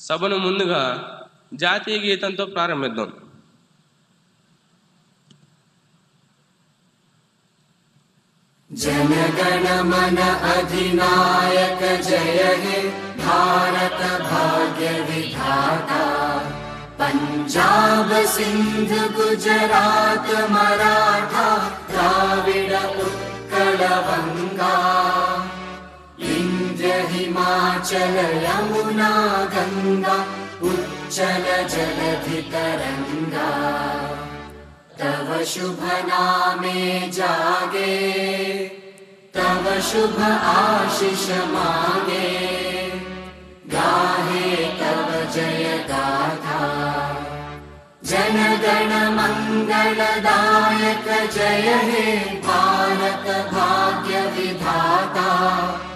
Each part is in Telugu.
సభను ముందుగా జాతీయ గీతంతో ప్రారంభిద్దాం जनगण मन अधिनायक जय हे भारत भाग्य विधाता पञ्जाब सिन्ध गुजरात मराठा द्राविड उत्कल गङ्गा हिमाचल यमुना गङ्गा उच्चल जलधितरङ्गा तव शुभ नामे जागे, तव शुभ आशिष मागे। गाहे तव जय गाथा। जनगण मङ्गलदायक जय हे भारत भाग्य विधाता।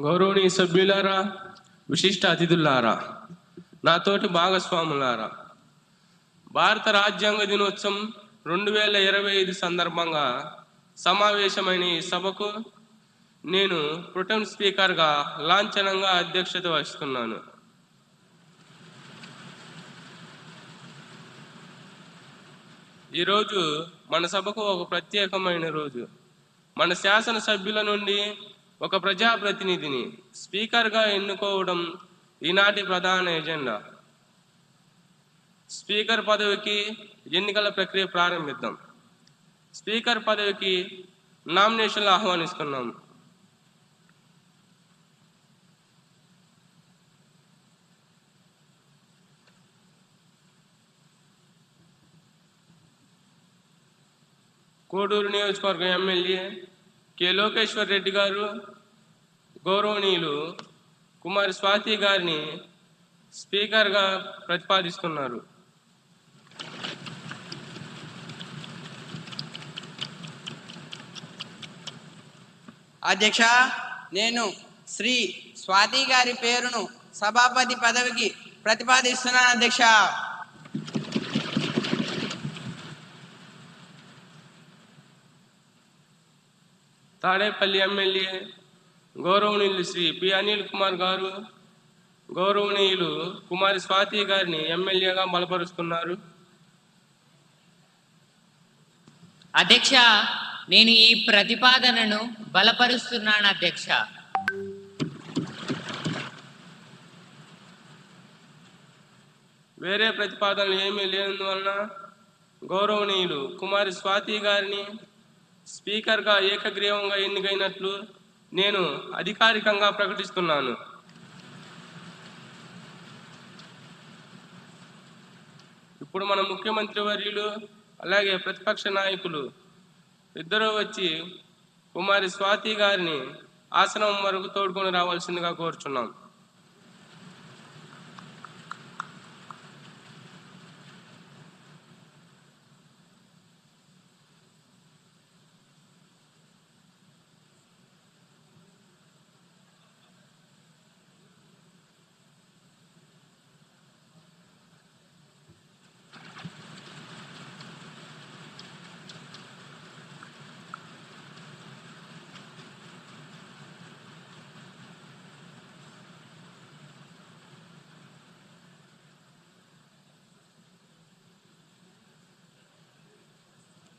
గౌరవనీయ సభ్యులారా విశిష్ట అతిథులారా నాతోటి భాగస్వాములారా భారత రాజ్యాంగ దినోత్సవం రెండు వేల ఇరవై ఐదు సందర్భంగా సమావేశమైన ఈ సభకు నేను ప్రొటెం స్పీకర్గా లాంఛనంగా అధ్యక్షత వహిస్తున్నాను. ఈరోజు మన సభకు ఒక ప్రత్యేకమైన రోజు. మన శాసన సభ్యుల నుండి ఒక ప్రజాప్రతినిధిని స్పీకర్గా ఎన్నుకోవడం ఈనాటి ప్రధాన ఎజెండా. స్పీకర్ పదవికి ఎన్నికల ప్రక్రియ ప్రారంభిద్దాం. స్పీకర్ పదవికి నామినేషన్లు ఆహ్వానిస్తున్నాము కోడూరు నియోజకవర్గం ఎమ్మెల్యే కె. లోకేశ్వర్ రెడ్డి గారు గౌరవనీయులు కుమారి స్వాతి గారిని స్పీకర్గా ప్రతిపాదిస్తున్నారు. అధ్యక్ష నేను శ్రీ స్వాతి గారి పేరును సభాపతి పదవికి ప్రతిపాదిస్తున్నాను అధ్యక్ష. తాడేపల్లి ఎమ్మెల్యే గౌరవనీయులు శ్రీ పి అనిల్ కుమార్ గారు గౌరవనీయులు కుమారి స్వాతి గారిని ఎమ్మెల్యేగా బలపరుస్తున్నారు అధ్యక్ష నేను ఈ ప్రతిపాదనను బలపరుస్తున్నాను అధ్యక్ష వేరే ప్రతిపాదనలు ఏమీ లేనందువలన గౌరవనీయులు కుమారి స్వాతి గారిని స్పీకర్గా ఏకగ్రీవంగా ఎన్నికైనట్లు నేను అధికారికంగా ప్రకటిస్తున్నాను. ఇప్పుడు మన ముఖ్యమంత్రి వర్యులు అలాగే ప్రతిపక్ష నాయకులు ఇద్దరూ వచ్చి కుమారి స్వాతి గారిని ఆసనం వరకు తోడుకొని రావాల్సిందిగా కోరుచున్నాం.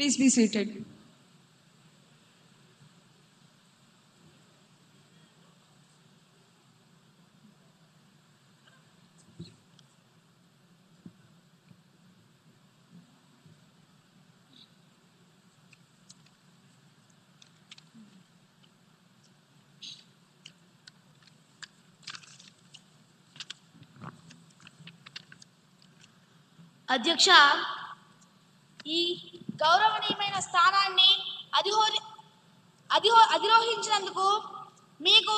Please be seated. अध्यक्षा ई గౌరవనీయమైన స్థానాన్ని అధిహోరి అధిహో అధిరోహించినందుకు మీకు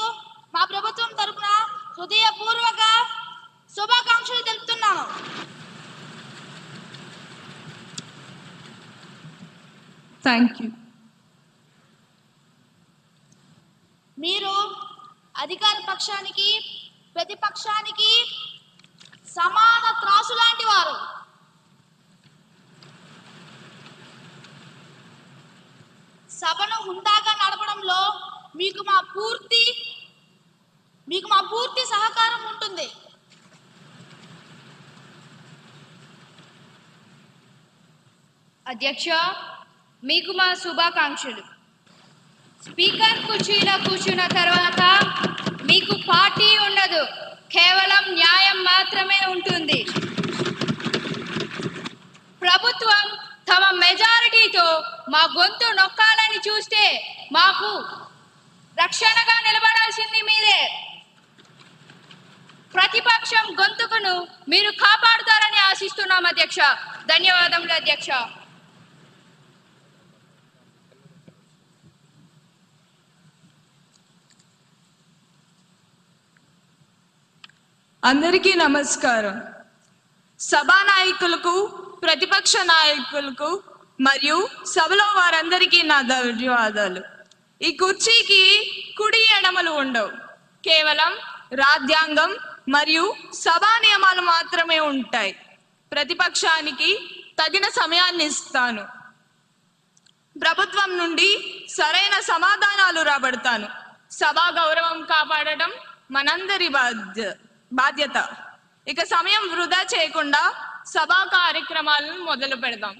మా ప్రభుత్వం తరపున హృదయపూర్వక శుభాకాంక్షలు తెలుపుతున్నాను Thank you. మీరు అధికార పక్షానికి ప్రతిపక్షానికి సమాన త్రాసు లాంటి వారు సభను హుందాగా నడపడంలో మీకు మా పూర్తి మీకు మా పూర్తి సహకారం ఉంటుంది. అధ్యక్ష మీకు మా శుభాకాంక్షలు. స్పీకర్ కుర్చీలో కూర్చున్న తర్వాత మీకు పార్టీ ఉండదు కేవలం న్యాయం మాత్రమే ఉంటుంది. ప్రభుత్వం తమ మెజారిటీతో మా గొంతు నొక్కాలని చూస్తే మాకు రక్షణగా నిలబడాల్సింది మీరే. ప్రతిపక్షం గొంతుకును మీరు కాపాడుతారని ఆశిస్తున్నాం అధ్యక్ష. ధన్యవాదములు అధ్యక్ష. అందరికీ నమస్కారం. సభా నాయకులకు ప్రతిపక్ష నాయకులకు మరియు సభలో వారందరికీ నా ధన్యవాదాలు. ఈ కుర్చీకి కుడి ఎడమలు ఉండవు. కేవలం రాజ్యాంగం మరియు సభా నియమాలు మాత్రమే ఉంటాయి. ప్రతిపక్షానికి తగిన సమయాన్ని ఇస్తాను. ప్రభుత్వం నుండి సరైన సమాధానాలు రాబడతాను. సభా గౌరవం కాపాడటం మనందరి బాధ్య బాధ్యత. ఇక సమయం వృధా చేయకుండా సభా కార్యక్రమాలను మొదలు పెడదాం.